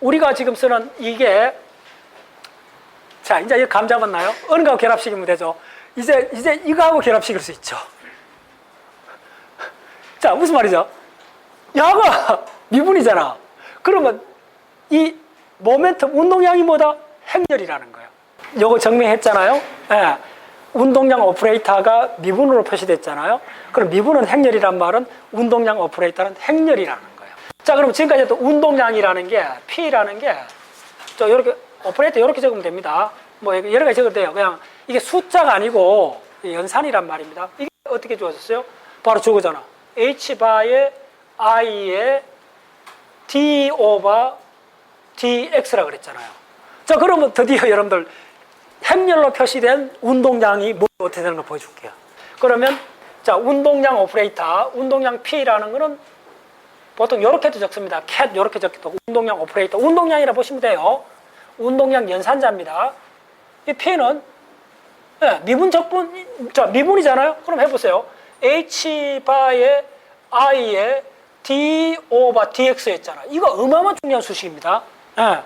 우리가 지금 쓰는 이게 자 이제 감 잡았나요? 어느 거하고 결합시키면 되죠. 이제 이제 이거하고 결합시킬 수 있죠. 자 무슨 말이죠? 야가 미분이잖아. 그러면 이 모멘텀 운동량이 뭐다? 행렬이라는 거예요. 요거 증명했잖아요. 예. 운동량 오퍼레이터가 미분으로 표시됐잖아요. 그럼 미분은 행렬이란 말은 운동량 오퍼레이터는 행렬이라는 거예요. 자, 그럼 지금까지 또 운동량이라는 게 P라는 게 저 이렇게 오퍼레이터 이렇게 적으면 됩니다. 뭐 여러 가지 적어도 돼요. 그냥 이게 숫자가 아니고 연산이란 말입니다. 이게 어떻게 주어졌어요? 바로 저거잖아. H 바의 I의 D 오버 dx라 그랬잖아요. 자, 그러면 드디어 여러분들 행렬로 표시된 운동량이 뭐 어떻게 되는 걸 보여줄게요. 그러면 자, 운동량 오퍼레이터, 운동량 P라는 거는 보통 이렇게도 적습니다. cat 이렇게 적기도 하고 운동량 오퍼레이터, 운동량이라 보시면 돼요. 운동량 연산자입니다. 이 P는 예, 미분 적분, 자, 미분이잖아요. 그럼 해보세요. H 바의 I의 D 오버 DX였잖아. 이거 어마어마 중요한 수식입니다. 예.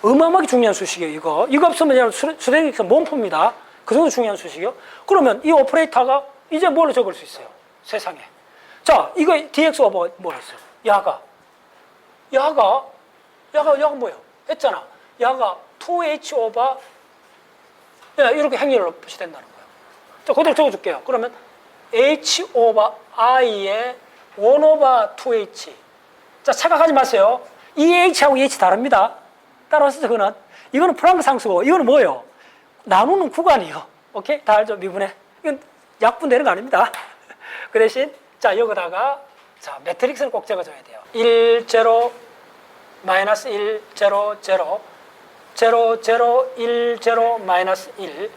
어마어마하게 중요한 수식이에요, 이거. 이거 없으면 그냥 수- 수댕이에서 몸품입니다. 그 정도 중요한 수식이요. 그러면 이 오퍼레이터가 이제 뭘로 적을 수 있어요? 세상에. 자, 이거 DX 오버 뭐였어요? 야가. 야가, 야가, 야가 뭐예요? 했잖아. 야가 2H 오버, 예, 이렇게 행렬로 표시된다는 거예요. 자, 그대로 적어줄게요. 그러면 H 오버 I의 1 오버 2H. 자, 착각하지 마세요. 이 H하고 이 H 다릅니다. 따라오시죠, 그거는. 이거는 프랑크 상수고, 이거는 뭐예요? 나누는 구간이요. 오케이? 다 알죠? 미분해. 이건 약분 되는 거 아닙니다. 그 대신, 자, 여기다가, 자, 매트릭스를 꼭 적어줘야 돼요. 1, 0, 마이너스 1, 0, 0, 0, 0, 1, 0, 마이너스 1,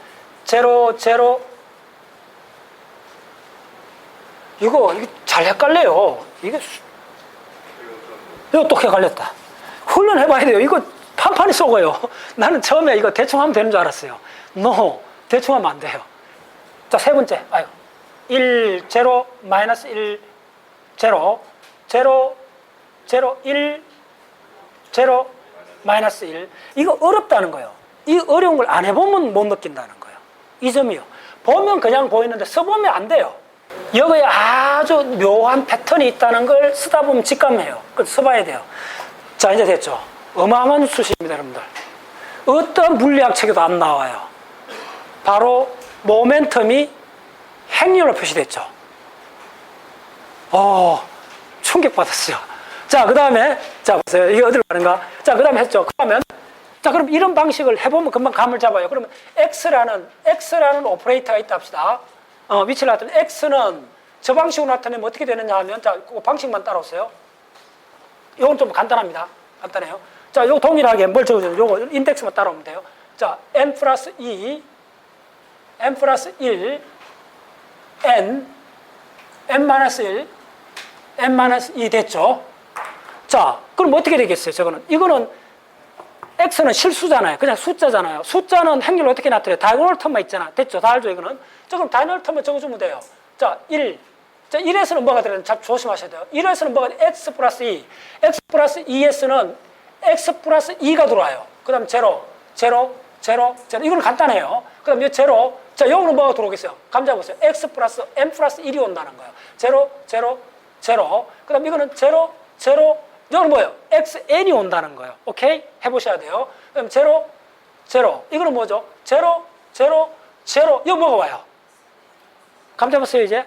0, 0, 이거, 이거 잘 헷갈려요. 이게, 수- 이거 또 헷갈렸다. 훈련해봐야 돼요. 이거 판판이 쏘고요. 나는 처음에 이거 대충 하면 되는 줄 알았어요. no, 대충 하면 안 돼요. 자, 세 번째. 아유. 1, 0, 마이너스 1, 0, 0, 0, 1, 0, 마이너스 1. 이거 어렵다는 거예요. 이 어려운 걸 안 해보면 못 느낀다는 거예요. 이 점이요. 보면 그냥 보이는데 써보면 안 돼요. 여기에 아주 묘한 패턴이 있다는 걸 쓰다 보면 직감해요. 그 써봐야 돼요. 자, 이제 됐죠. 어마어마한 수식입니다, 여러분들. 어떤 물리학 책에도 안 나와요. 바로 모멘텀이 행렬로 표시됐죠. 어, 충격받았어요. 자, 그 다음에, 자, 보세요. 이게 어디로 가는가? 자, 그 다음에 했죠. 그러면, 자, 그럼 이런 방식을 해보면 금방 감을 잡아요. 그러면 X라는, X라는 오퍼레이터가 있다 합시다. 어, 위치를 나타내. X는 저 방식으로 나타내면 어떻게 되느냐 하면, 자, 그 방식만 따라오세요. 이건 좀 간단합니다. 간단해요. 자, 요 동일하게 뭘 적어줘요? 요거 인덱스만 따라오면 돼요. 자, n 플러스 2, n 플러스 1, n, n 마이너스 1, n 마이너스 2 됐죠? 자, 그럼 어떻게 되겠어요? 저거는 이거는 x는 실수잖아요. 그냥 숫자잖아요. 숫자는 행렬 어떻게 나타내요? 다이고널 텀만 있잖아. 됐죠? 다 알죠? 이거는. 자, 그럼 다이고널 텀만 적어주면 돼요. 자, 1. 자, 1에서는 뭐가 들어가요? 자, 조심하셔야 돼요. 1에서는 뭐가 x 플러스 2. x 플러스 2에서는 x 플러스 2가 들어와요. 그 다음 제로, 제로, 제로, 제로. 이거는 간단해요. 그 다음 이 제로. 자, 여기는 뭐가 들어오겠어요? 감 잡으세요. x 플러스 m 플러스 1이 온다는 거예요. 제로, 제로, 제로. 그 다음 이거는 제로, 제로, 여기는 뭐예요? xn이 온다는 거예요. 오케이? 해보셔야 돼요. 그럼 제로, 제로. 이거는 뭐죠? 제로, 제로, 제로. 이거 뭐가 와요? 감 잡았어요, 이제?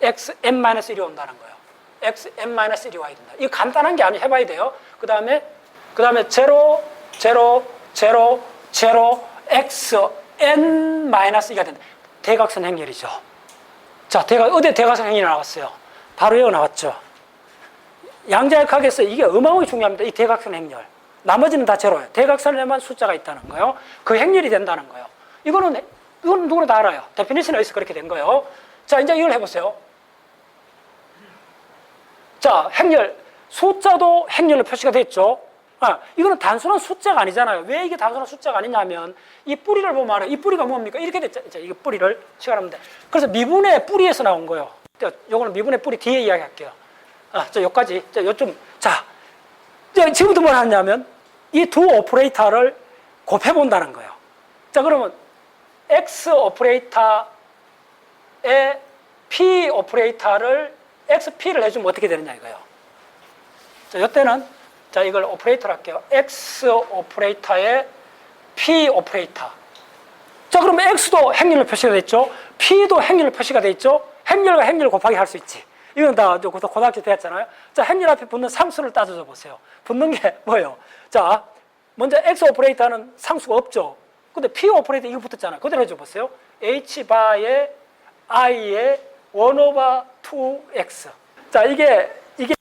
xn-1이 온다는 거예요. xn-1이 와야 된다. 이거 간단한 게 아니에요. 해봐야 돼요. 그 다음에, 그 다음에 제로, 제로, 제로, 제로, xn-2가 된다. 대각선 행렬이죠. 자, 대각, 어디 대각선 행렬이 나왔어요? 바로 여기 나왔죠. 양자역학에서 이게 어마어마하게 중요합니다. 이 대각선 행렬. 나머지는 다 제로예요. 대각선에만 숫자가 있다는 거예요. 그 행렬이 된다는 거예요. 이거는, 이건 누구나 다 알아요. 데피니션에서 그렇게 된 거예요. 자, 이제 이걸 해보세요. 자, 행렬. 숫자도 행렬로 표시가 됐죠. 아, 이거는 단순한 숫자가 아니잖아요. 왜 이게 단순한 숫자가 아니냐면 이 뿌리를 보면 알아요. 이 뿌리가 뭡니까? 이렇게 됐죠. 이거 뿌리를 시간하면 돼. 그래서 미분의 뿌리에서 나온 거예요. 요거는 미분의 뿌리 뒤에 이야기할게요. 아, 저 여기까지. 자, 요좀 자, 지금부터 뭘 하냐면 이 두 오퍼레이터를 곱해 본다는 거예요. 자, 그러면 X 오퍼레이터에 P 오퍼레이터를 XP를 해주면 어떻게 되느냐 이거예요. 자, 이때는 자, 이걸 오퍼레이터로 할게요. X 오퍼레이터에 P 오퍼레이터. 자, 그러면 X도 행렬로 표시가 됐죠? P도 행렬로 표시가 돼 있죠? 행렬과 행렬 곱하기 할 수 있지. 이건 다 고- 고등학교 때 했잖아요. 자, 행렬 앞에 붙는 상수를 따져줘 보세요. 붙는 게 뭐예요? 자, 먼저 X 오퍼레이터는 상수가 없죠. 근데 P 오퍼레이터 이거 붙었잖아요. 그대로 해줘 보세요. H 바에 I에 1 over 2X. 자, 이게, 이게,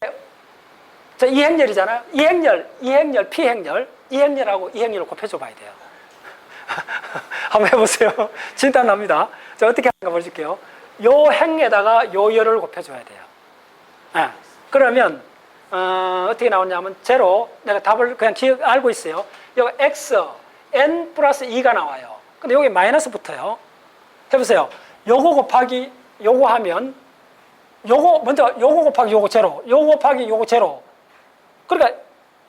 자, 이 행렬이잖아요. 이 행렬, 이 행렬, P 행렬, 이 행렬하고 이 행렬을 곱해줘 봐야 돼요. 한번 해보세요. 진짜 납니다. 자, 어떻게 하는가 보여줄게요. 요 행에다가 요 열을 곱해줘야 돼요. 예. 그러면, 어, 떻게 나오냐면, 제로, 내가 답을 그냥 기억, 알고 있어요. 여기 x, n 플러스 2가 나와요. 근데 여기 마이너스 붙어요. 해보세요. 요거 곱하기 요거 하면, 요거, 먼저 요거 곱하기 요거 제로, 요거 곱하기 요거 제로. 그러니까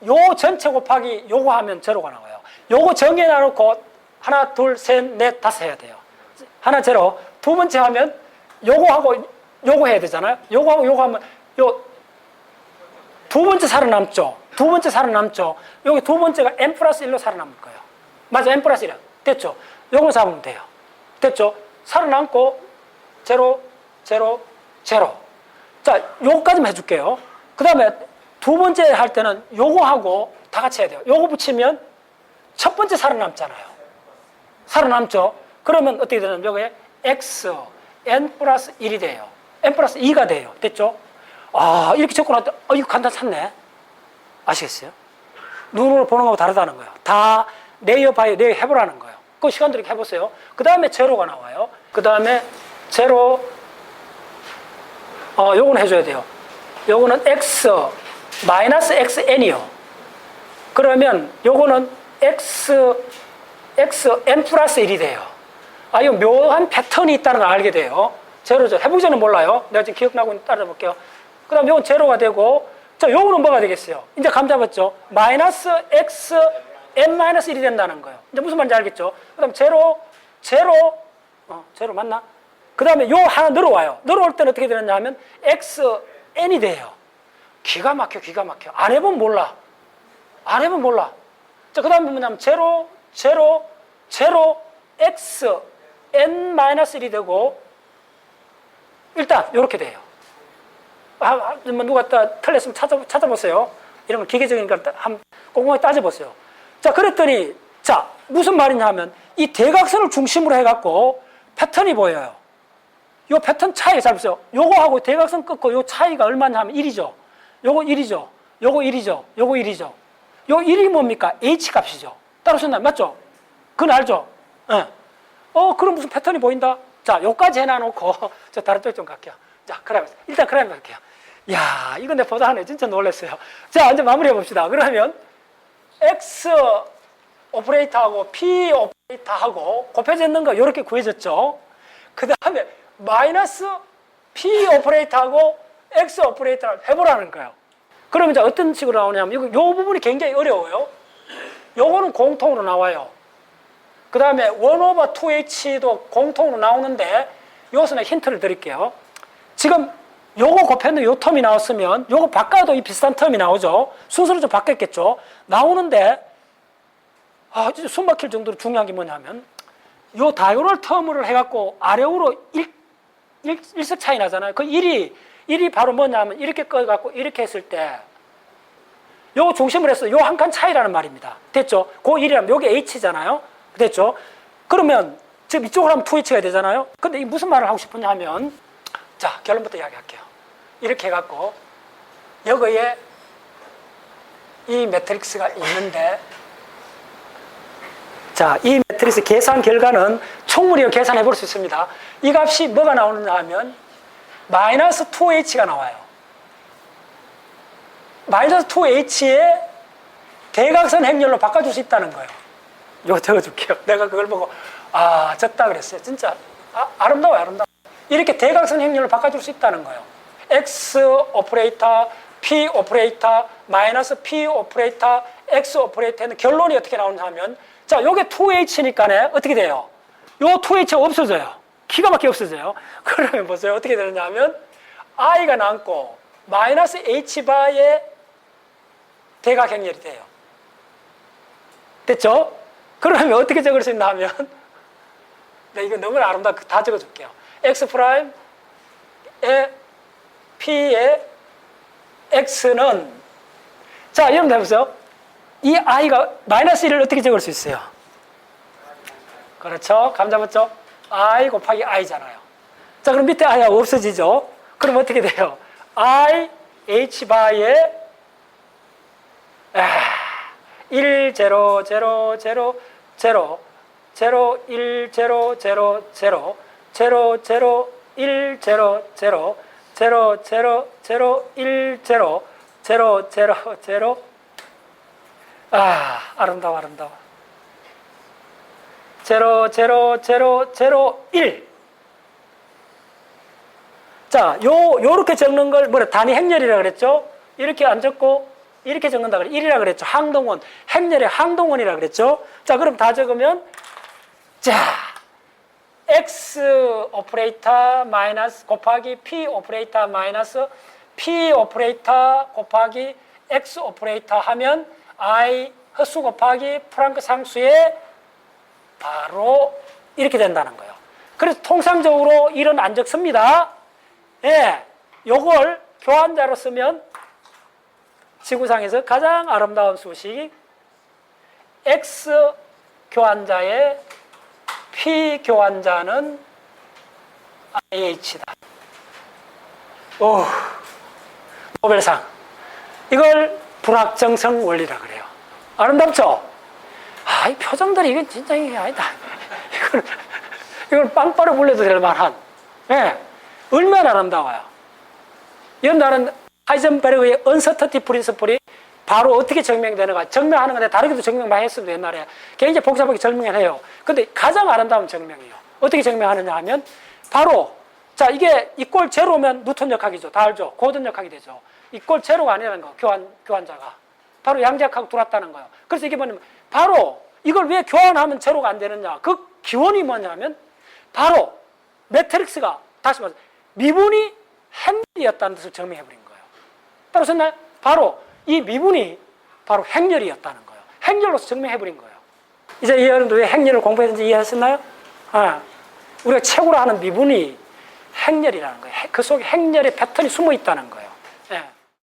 요 전체 곱하기 요거 하면 제로가 나와요. 요거 정해놔놓고 하나, 둘, 셋, 넷, 다섯 해야 돼요. 하나 제로. 두 번째 하면 요거 하고 요거 해야 되잖아요. 요거 하고 요거 하면 요 두 번째 살아남죠. 두 번째 살아남죠. 여기 두 번째가 n 플러스 1로 살아남을 거예요. 맞아, n 플러스 1. 됐죠? 요거 잡으면 돼요. 됐죠? 살아남고 제로, 제로, 제로. 자, 요거까지만 해줄게요. 그 다음에 두 번째 할 때는 요거 하고 다 같이 해야 돼요. 요거 붙이면 첫 번째 살아남잖아요. 살아남죠? 그러면 어떻게 되냐면 여기에 x, n 플러스 1이 돼요. n 플러스 2가 돼요. 됐죠? 아, 이렇게 접근할 때, 어, 이거 간단 샀네. 아시겠어요? 눈으로 보는 거하고 다르다는 거예요. 다 내여 봐요, 내여 해보라는 거예요. 그 시간대로 이렇게 해보세요. 그 다음에 제로가 나와요. 그 다음에 제로, 어, 요거는 해줘야 돼요. 요거는 x, 마이너스 xn이요. 그러면 요거는 x, x, n 플러스 1이 돼요. 아, 이 묘한 패턴이 있다는 걸 알게 돼요. 제로죠. 전에 몰라요. 내가 지금 기억나고 있는 따라 볼게요. 그 다음 요건 제로가 되고, 자, 요거는 뭐가 되겠어요? 이제 감 잡았죠? 마이너스 x, n 마이너스 1이 된다는 거예요. 이제 무슨 말인지 알겠죠? 그 다음 제로, 제로, 어, 제로 맞나? 그 다음에 요 하나 늘어와요. 늘어올 때는 어떻게 되느냐 하면 x, n이 돼요. 기가 막혀, 기가 막혀. 안 해보면 몰라. 안 해보면 몰라. 자, 그 다음에 뭐냐면 제로, 제로, 제로, x, n 마이너스 1이 되고, 일단, 요렇게 돼요. 아, 아, 뭐 누가 따, 틀렸으면 찾아, 찾아보세요. 이런 건 기계적인 걸 한, 꼼꼼하게 따져보세요. 자, 그랬더니, 자, 무슨 말이냐 하면, 이 대각선을 중심으로 해갖고 패턴이 보여요. 요 패턴 차이 잘 보세요. 요거하고 대각선 끊고 요 차이가 얼마냐 하면 1이죠. 요거 1이죠. 요거 1이죠. 요거 1이죠. 요 1이 뭡니까? H 값이죠. 따라오셨나요? 맞죠? 그건 알죠? 예. 어, 그럼 무슨 패턴이 보인다? 자, 요까지 해놔놓고, 저 다른 쪽 좀 갈게요. 자, 그라임. 일단 그라임 갈게요. 야, 이거 내 보다 하네. 진짜 놀랐어요. 자, 이제 마무리해 봅시다. 그러면, X 오퍼레이터하고 P 오퍼레이터하고 곱해져 있는 거 이렇게 구해졌죠. 그 다음에 마이너스 P 오퍼레이터하고 X 오퍼레이터를 해보라는 거예요. 그러면 이제 어떤 식으로 나오냐면 이거 요 부분이 굉장히 어려워요. 요거는 공통으로 나와요. 그 다음에 1 over 2H도 공통으로 나오는데 내가 힌트를 드릴게요. 지금 요거 곱했는데 요 텀이 나왔으면 요거 바꿔도 이 비슷한 텀이 나오죠. 순서를 좀 바뀌었겠죠. 나오는데 아, 진짜 숨 막힐 정도로 중요한 게 뭐냐면 요 다이오럴 텀을 해갖고 아래로 일, 일, 일색 차이 나잖아요. 그 1이 1이 바로 뭐냐면 이렇게 꺼갖고 이렇게 했을 때 요거 중심을 해서 요 한 칸 차이라는 말입니다. 됐죠? 그 1이라면 요게 H잖아요. 됐죠? 그러면 지금 이쪽으로 하면 2H가 되잖아요. 근데 이 무슨 말을 하고 싶으냐 하면 자, 결론부터 이야기할게요. 이렇게 해갖고 여기에 이 매트릭스가 있는데 자, 이 매트리스 계산 결과는 총무리로 계산해 볼 수 있습니다. 이 값이 뭐가 나오느냐 하면 마이너스 2h가 나와요. 마이너스 2h의 대각선 행렬로 바꿔줄 수 있다는 거예요. 이거 적어줄게요. 내가 그걸 보고 아 적다 그랬어요. 진짜 아, 아름다워요, 아름다워. 이렇게 대각선 행렬로 바꿔줄 수 있다는 거예요. x 오퍼레이터, P 오퍼레이터 마이너스 P 오퍼레이터 X 오퍼레이터는 결론이 어떻게 나오냐 하면 자, 요게 2H니까네 어떻게 돼요? 요 2H가 없어져요. 기가 막히게 없어져요. 그러면 보세요. 어떻게 되느냐 하면 I가 남고 마이너스 H바의 대각 행렬이 돼요. 됐죠? 그러면 어떻게 적을 수 있나 하면 네, 이거 너무 아름답게 다 적어줄게요. X 프라임의 P의 X는 자, 여러분 해보세요. 이 I가 마이너스 1을 어떻게 적을 수 있어요? 그렇죠. 감 잡았죠? I 곱하기 I잖아요. 자, 그럼 밑에 I가 없어지죠? 그럼 어떻게 돼요? I, H 아, 1, 0, 0, 0, 0, 0, 1, 0, 0, 0, 0, 0, 0, 1, 0, 0, 0, 0, 0, 1, 0, 0, 0, 0. 아, 아름다워, 아름다워. 0, 0, 0, 0, 1. 자, 요, 요렇게 적는 걸 뭐래, 단위 행렬이라 그랬죠? 이렇게 안 적고, 이렇게 적는다 그래. 1이라 그랬죠. 항동원. 행렬의 항동원이라 그랬죠? 자, 그럼 다 적으면, 자, X 오퍼레이터 마이너스 곱하기 P 오퍼레이터 마이너스 P 오퍼레이터 곱하기 X 오퍼레이터 하면 I 헛수 곱하기 프랑크 상수의 바로 이렇게 된다는 거예요. 그래서 통상적으로 이런 안 적습니다. 예, 요걸 교환자로 쓰면 지구상에서 가장 아름다운 수식 X 교환자의 P 교환자는 IH다. 오, 노벨상. 이걸 불확정성 원리라 그래요. 아름답죠? 아, 이 표정들이 이건 진짜 이게 아니다. 이걸, 이걸 빵빠르 불려도 될 만한. 예. 얼마나 아름다워요. 나는 하이젠베르그의 언서터티 프린스플이 바로 어떻게 증명되는가 증명하는 건데 다르게도 증명 많이 했어도 옛날에 굉장히 복잡하게 증명을 해요. 근데 가장 아름다운 증명이에요. 어떻게 증명하느냐 하면 바로 자 이게 이꼴 제로면 뉴턴 역학이죠. 다 알죠. 고든 역학이 되죠. 이꼴 제로가 아니라는 거 교환 교환자가 바로 양자역학 들어왔다는 거예요. 그래서 이게 뭐냐면 바로 이걸 왜 교환하면 제로가 안 되느냐 그 기원이 뭐냐면 바로 매트릭스가 다시 말해서 미분이 행렬이었다는 것을 증명해 버린 거예요. 따라서나요? 바로 이 미분이 바로 행렬이었다는 거예요. 행렬로서 증명해 버린 거예요. 이제 이 여러분들 왜 행렬을 공부했는지 이해하셨나요? 아, 우리가 최고로 하는 미분이 행렬이라는 거예요. 그 속에 행렬의 패턴이 숨어 있다는 거예요.